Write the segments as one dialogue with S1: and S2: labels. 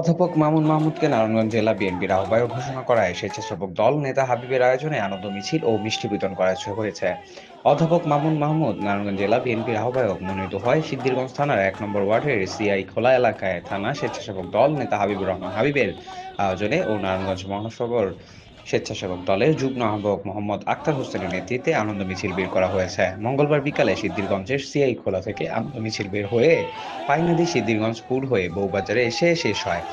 S1: অধ্যাপক মামুন মাহমুদকে নারায়ণগঞ্জ জেলা বিএনপির আহ্বায়ক ঘোষণা করায় স্বেচ্ছাসেবক দল, নেতা হাবিবের আয়োজনে আনন্দ মিছিল ও মিষ্টি বিতরণ করা হয়েছে। অধ্যাপক মামুন মাহমুদ নারায়ণগঞ্জ জেলা বিএনপির আহ্বায়ক মনোনীত হয় সিদ্ধিরগঞ্জ থানার এক নম্বর ওয়ার্ডের সিআই খোলা এলাকায় থানা স্বেচ্ছাসেবক দল, নেতা হাবিবুর রহমান হাবিবের আয়োজনে ও নারায়ণগঞ্জ মহানগর স্বেচ্ছাসেবক দলের যুগ্ম আহ্বায়ক মোহাম্মদ আক্তার হোসেনের নেতৃত্বে আনন্দ মিছিল বের করা হয়েছে। মঙ্গলবার বিকালে সিদ্ধিরগঞ্জের সিআই খোলা থেকে আনন্দ মিছিল বের হয়ে পাইনদী সিদ্ধিরগঞ্জ পুর হয়ে বউবাজারে এসে শেষ হয়।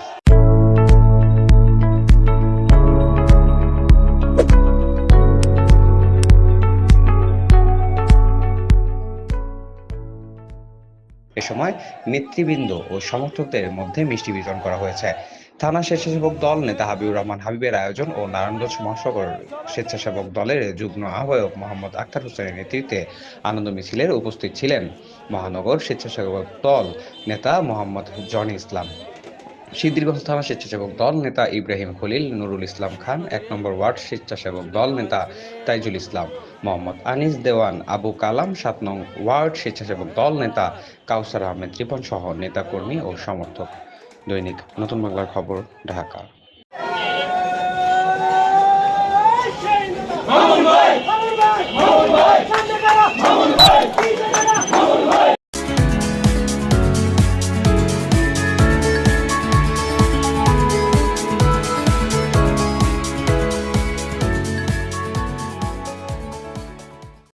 S1: এ সময় নেতৃবৃন্দ ও সমর্থকদের মধ্যে মিষ্টি বিতরণ করা হয়েছে। থানা স্বেচ্ছাসেবক দল নেতা হাবিবুর রহমান হাবিবের আয়োজন ও নারায়ণগঞ্জ মহাসাগর স্বেচ্ছাসেবক দলের যুগ্ম আহ্বায়ক মোহাম্মদ আক্তার হোসেনের নেতৃত্বে আনন্দ মিছিলের উপস্থিত ছিলেন মহানগর স্বেচ্ছাসেবক দল নেতা মোহাম্মদ জনি ইসলাম। সিদ্ধিরগঞ্জ থানা স্বেচ্ছাসেবক দল নেতা ইব্রাহিম খলিল, নুরুল ইসলাম খান, এক নম্বর ওয়ার্ড স্বেচ্ছাসেবক দল নেতা তাইজুল ইসলাম, মোহাম্মদ আনিস দেওয়ান, আবু কালাম, সাত নং ওয়ার্ড স্বেচ্ছাসেবক দল নেতা কাউসার আহমেদ রিপন সহ নেতাকর্মী ও সমর্থক। দৈনিক নতুন বাংলার খবর ঢাকা।